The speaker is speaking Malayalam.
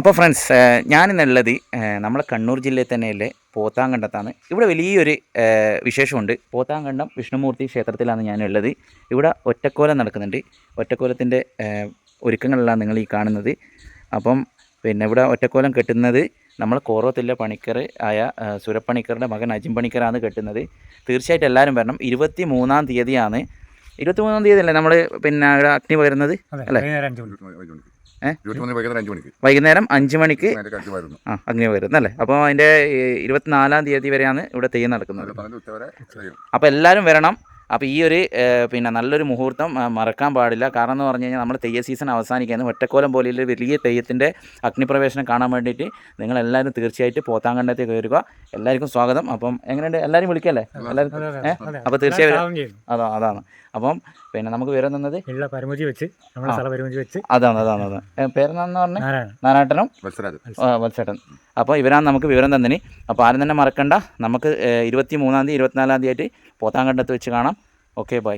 അപ്പോൾ ഫ്രണ്ട്സ് ഞാനിന്നുള്ളത് നമ്മളെ കണ്ണൂർ ജില്ലയിൽ തന്നെയല്ലേ പോത്താങ്കണ്ടത്താണ്. ഇവിടെ വലിയൊരു വിശേഷമുണ്ട്. പോത്താങ്കണ്ടം വിഷ്ണുമൂർത്തി ക്ഷേത്രത്തിലാണ് ഞാനുള്ളത്. ഇവിടെ ഒറ്റക്കോലം നടക്കുന്നുണ്ട്. ഒറ്റക്കോലത്തിന്റെ ഒരുക്കങ്ങളിലാണ് നിങ്ങൾ ഈ കാണുന്നത്. അപ്പം പിന്നെ ഇവിടെ ഒറ്റക്കോലം കെട്ടുന്നത് നമ്മൾ കോറോത്തിലെ പണിക്കർ ആയ സുരപ്പണിക്കറുടെ മകൻ അജിം പണിക്കറാണ് കെട്ടുന്നത്. തീർച്ചയായിട്ടും എല്ലാവരും വരണം. ഇരുപത്തി മൂന്നാം തീയതിയാണ് ഇരുപത്തി മൂന്നാം തീയതി അല്ലേ നമ്മൾ പിന്നെ ഇവിടെ അഗ്നി പകരുന്നത്? അല്ലേ? വൈകുന്നേരം അഞ്ച് മണിക്ക്. അതിന്റെ ആ അഗ്നി പകരുന്നു അല്ലേ? അപ്പോൾ അതിന്റെ ഇരുപത്തിനാലാം തീയതി വരെയാണ് ഇവിടെ തെയ്യം നടക്കുന്നത്. അപ്പൊ എല്ലാരും അപ്പോൾ എല്ലാവരും വരണം. അപ്പോൾ ഈ ഒരു പിന്നെ നല്ലൊരു മുഹൂർത്തം മറക്കാൻ പാടില്ല. കാരണം എന്ന് പറഞ്ഞു കഴിഞ്ഞാൽ നമ്മൾ തെയ്യ സീസൺ അവസാനിക്കുന്നത് ഒറ്റക്കോലം പോലെയുള്ള വലിയ തെയ്യത്തിന്റെ അഗ്നിപ്രവേശനം കാണാൻ വേണ്ടിയിട്ട് നിങ്ങൾ നിങ്ങളെല്ലാവരും തീർച്ചയായിട്ടും പോത്താങ്കണ്ടത്തിൽ കയറുക. എല്ലാവർക്കും സ്വാഗതം. അപ്പം എങ്ങനെയുണ്ട്? എല്ലാവരും വിളിക്കല്ലേ എല്ലാവരും അപ്പോൾ തീർച്ചയായും അതാ അതാണ്. അപ്പം പിന്നെ നമുക്ക് വിവരം തന്നത്? പരമജി വെച്ച് വെച്ച്. അതാണ് അതാണ് അതാണ്. പേരെന്താന്ന് പേരെന്നാന്ന് പറഞ്ഞത് നാരായണനും വത്സേട്ടൻ അപ്പോൾ ഇവരാണ് നമുക്ക് വിവരം തന്നിന് അപ്പോൾ ആരും തന്നെ മറക്കണ്ട. നമുക്ക് ഇരുപത്തി മൂന്നാം തീയതി ഇരുപത്തിനാലാം തീയതി ആയിട്ട് പോത്താങ്കണ്ടത്ത് വെച്ച് കാണാം. Okay bye